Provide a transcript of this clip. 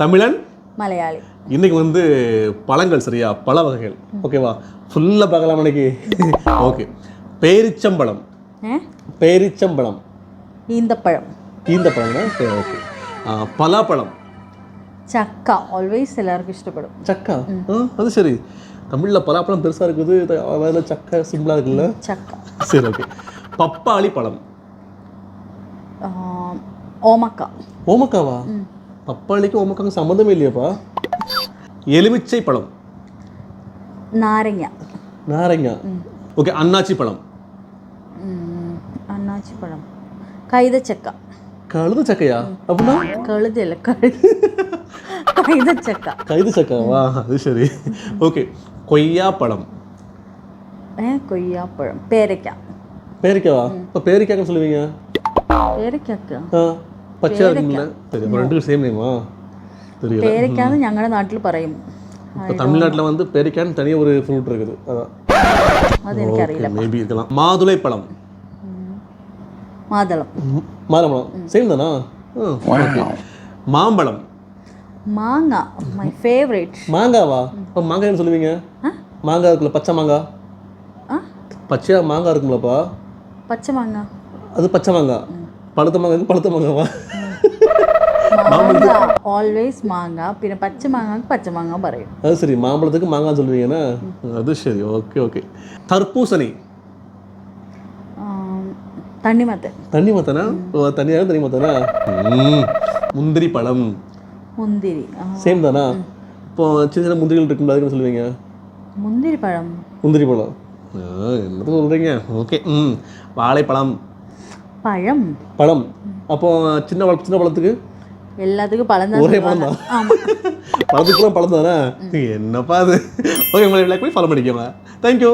தமிழன். மலையாளி. இன்னைக்கு வந்து பழங்கள் சரியா? பழ வகைகள். ஓகேவா ஃபுல்லாக பார்க்கலாம் அன்னைக்கு ஓகே பேரிச்சம்பழம். பேரிச்சம்பழம். ஈந்தப்பழம். ஈந்தப்பழம் சரி ஓகே பலாப்பழம். சக்கா. ஆல்வேஸ் எல்லாருக்கும் இஷ்டப்படும். சக்கா? அது சரி. தமிழில் பலாப்பழம் பெருசாக இருக்குது. அதில் சக்கா சிம்பிளாக இருக்குல்ல? சக்கா. சரி ஓகே பப்பாளி பழம். ஓமக்கா. ஓமக்காவா? பப்பாளிக்கும் உமக்காங்க சம்மந்தமே இல்லையாப்பா? எலுமிச்சை பழம். நாரங்க. நாரங்க. ஓகே அண்ணாச்சி பழம். அண்ணாச்சி பழம். கைத சக்கா கழுத சக்கையா அப்படின்னா? கழுத இல்லை கழுது கைத சக்கா கைத சக்காவா அது சரி. ஓகே கொய்யா பழம். கொய்யா பழம். பேரிக்காய். பேரிக்காவா? இப்போ பேரிக்காய்க்கு சொல்லுவீங்க? பேரிக்காய்க்கா? ஆ பச்சையாக இருக்குங்களா சரி அப்போ ரெண்டுக்கும் சேம் நேமா தெரியல പേരയ്ക്കാന്ന് ഞങ്ങളുടെ നാട്ടിൽ പറയും இப்போ தமிழ்நாட்டில் வந்து பேரிக்கான்னு தனியாக ஒரு ஃப்ரூட் இருக்குது அதான் അതെനിക്കറിയില്ല மேபி இருக்கலாம் மாதுளை பழம் മാതളം ம், மாதுளம்பழம் சேம் தானா ஆ, okay. மாம்பழம் മാങ്ങ മൈ ഫേവറേറ്റ് மாங்காவா இப்போ மாங்காய்னு சொல்லுவீங்க மாங்காய் இருக்குல்ல பச்சை மாங்காய் ആ பச்சையாக மாங்காய் இருக்குங்களப்பா പച്ചമാങ്ങ அது பச்சை மாங்காய் பழுத்த மாங்காய் பழுத்த மாங்காவா? ஆல்வேஸ் மாங்காய். பின்ன பச்சை மாங்காய்க்கு பச்சை மாங்காய் பறையும் அது சரி மாம்பழத்துக்கு மாங்காய் சொல்லுவீங்கன்னா அது சரி ஓகே ஓகே. தர்பூசணி. தண்ணி மத்தை. தண்ணி மத்தனா? ஓ தண்ணியாக தண்ணி மத்தனா? முந்திரி பழம். முந்திரி சேம் தானா? இப்போ சின்ன சின்ன முந்திரிகள் இருக்கும் அதுக்கு சொல்லுவீங்க? முந்திரி பழம். முந்திரி பழம். என்னது சொல்கிறீங்க ஓகே ம். வாழைப்பழம். பழம். பழம். அப்போ சின்ன சின்ன பழத்துக்கு? எல்லாத்துக்கும் பழம் தான் ஒரே பழம் தான். பழத்துக்குலாம் பழம் தானே? என்னப்பா அது? ஓகே உங்களை எல்லாருக்குமே ஃபாலோ பண்ணிக்கோங்க. தேங்க்யூ